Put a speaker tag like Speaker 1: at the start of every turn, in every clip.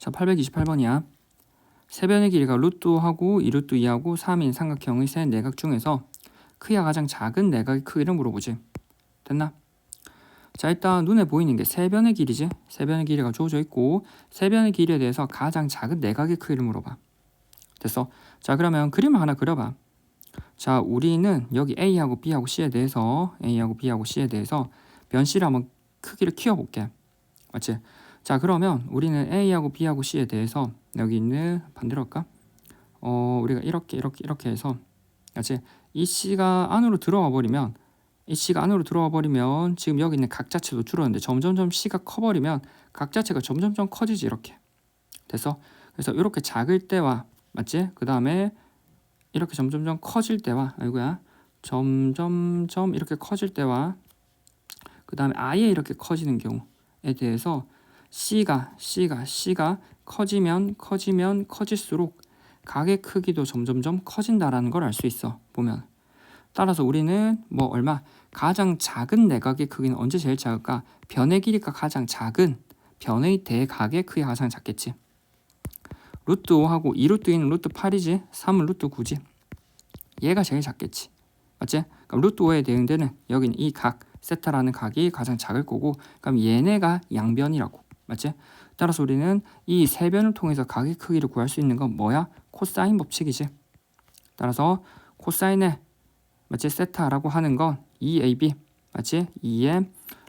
Speaker 1: 자 828번이야. 세변의 길이가 루트 하고 2루트 2하고 3인 삼각형의 세 내각 중에서 크기가 가장 작은 내각의 크기를 물어보지. 됐나? 자 일단 눈에 보이는 게 세변의 길이지. 세변의 길이가 주어져 있고 세변의 길이에 대해서 가장 작은 내각의 크기를 물어봐. 됐어. 자 그러면 그림을 하나 그려봐. 자 우리는 여기 A하고 B하고 C에 대해서 A하고 B하고 C에 대해서 변씨를 한번 크기를 키워볼게. 맞지? 자 그러면 우리는 A하고 B하고 C에 대해서 여기 있는 반대로 할까? 어 우리가 이렇게 이렇게 이렇게 해서 맞지? 이 C가 안으로 들어와 버리면 이 C가 안으로 들어와 버리면 지금 여기 있는 각 자체도 줄었는데 점점점 C가 커버리면 각 자체가 점점점 커지지 이렇게 됐어? 그래서 이렇게 작을 때와 맞지? 그 다음에 이렇게 점점점 커질 때와 아이고야 점점점 이렇게 커질 때와 그 다음에 아예 이렇게 커지는 경우에 대해서 C가 C가 C가 커지면 커지면 커질수록 각의 크기도 점점점 커진다라는 걸 알 수 있어 보면. 따라서 우리는 뭐 얼마 가장 작은 내각의 크기는 언제 제일 작을까? 변의 길이가 가장 작은 변의 대각의 크기가 가장 작겠지. 루트 5하고 2루트 2는 루트 8이지 3은 루트 9지. 얘가 제일 작겠지. 맞지? 그럼 루트 5에 대응되는 여기는 이각 세타라는 각이 가장 작을 거고 그럼 얘네가 양변이라고 맞지? 따라서 우리는 이 세 변을 통해서 각의 크기를 구할 수 있는 건 뭐야? 코사인 법칙이지 따라서 코사인의 맞지? 세타라고 하는 건 2ab 맞지? 2의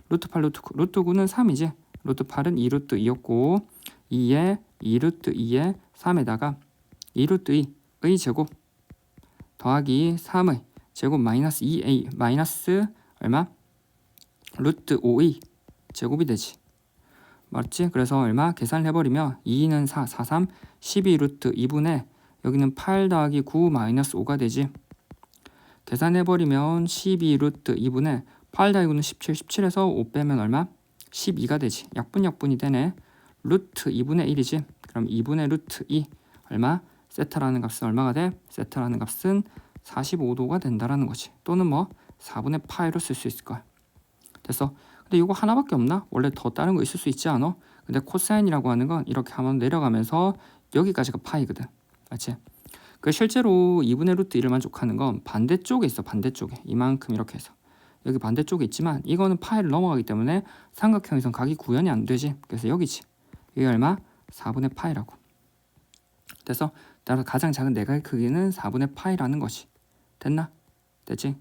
Speaker 1: 루트 8 루트 9 루트 9는 3이지 루트 8은 2 루트 2였고 2의 2 루트 2의 3에다가 2 루트 2의 제곱 더하기 3의 제곱 마이너스 2a 마이너스 얼마? 루트 5의 제곱이 되지 맞지? 그래서 얼마? 계산을 해버리면 2는 4, 4, 3, 12 루트 2분의 여기는 8 더하기 9 마이너스 5가 되지 계산해버리면 12 루트 2분의 8 더하기 9는 17, 17에서 5 빼면 얼마? 12가 되지 약분 약분이 되네 루트 2분의 1이지 그럼 2분의 루트 2 얼마? 세타라는 값은 얼마가 돼? 세타라는 값은 45도가 된다라는 거지 또는 뭐 4분의 파이로 쓸 수 있을 거야 됐어 근데 이거 하나밖에 없나? 원래 더 다른 거 있을 수 있지 않아? 근데 코사인이라고 하는 건 이렇게 하면 내려가면서 여기까지가 파이거든 맞지? 그 실제로 2분의 루트 1을 만족하는 건 반대쪽에 있어 반대쪽에 이만큼 이렇게 해서 여기 반대쪽에 있지만 이거는 파이를 넘어가기 때문에 삼각형에선 각이 구현이 안 되지 그래서 여기지 이게 얼마? 4분의 파이라고 됐어? 따라서 가장 작은 내각의 크기는 4분의 파이라는 것이 됐나? 됐지?